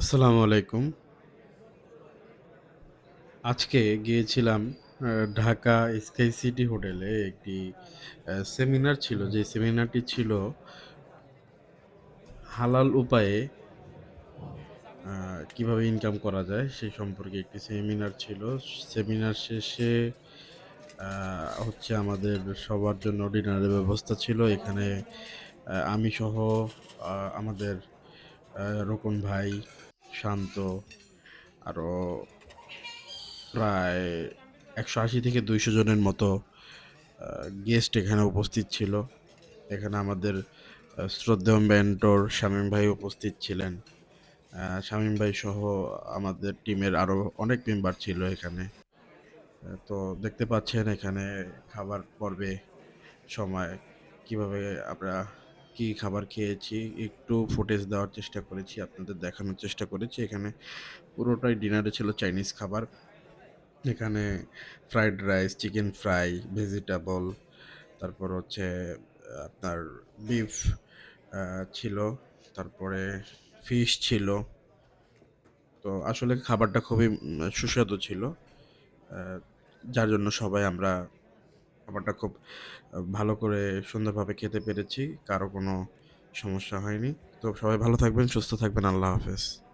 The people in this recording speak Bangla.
আসসালামু আলাইকুম। আজকে গিয়েছিলাম ঢাকা স্কাই সিটি হোটেলে একটি সেমিনার ছিল। যে সেমিনারটি ছিল হালাল উপায়ে কীভাবে ইনকাম করা যায় সেই সম্পর্কে একটি সেমিনার ছিল। সেমিনার শেষে হচ্ছে আমাদের সবার জন্য ডিনারের ব্যবস্থা ছিল। এখানে আমি সহ আমাদের আ রোকন ভাই, শান্ত আরও প্রায় ১৮০ থেকে ২০০ জনের মতো গেস্ট এখানে উপস্থিত ছিল। এখানে আমাদের শ্রদ্ধেয় মেন্টর শামীম ভাই উপস্থিত ছিলেন। শামীম ভাই সহ আমাদের টিমের আরও অনেক মেম্বার ছিল এখানে। তো দেখতে পাচ্ছেন এখানে খাবার পর্বে সময় কীভাবে আমরা কি খাবার খেয়েছি একটু ফুটেজ দেওয়ার চেষ্টা করেছি, আপনাদের দেখানোর চেষ্টা করেছি। এখানে পুরোটাই ডিনারে ছিল চাইনিজ খাবার। এখানে fried rice, chicken fry, vegetable তারপর হচ্ছে আপনার বিফ ছিল। তারপরে ফিশ ছিল। তো আসলে খাবারটা খুবই সুস্বাদু ছিল। যার জন্য সবাই আমরা খাবারটা খুব ভালো করে সুন্দরভাবে খেতে পেরেছি। কারও কোনো সমস্যা হয়নি। তো সবাই ভালো থাকবেন, সুস্থ থাকবেন। আল্লাহ হাফেজ।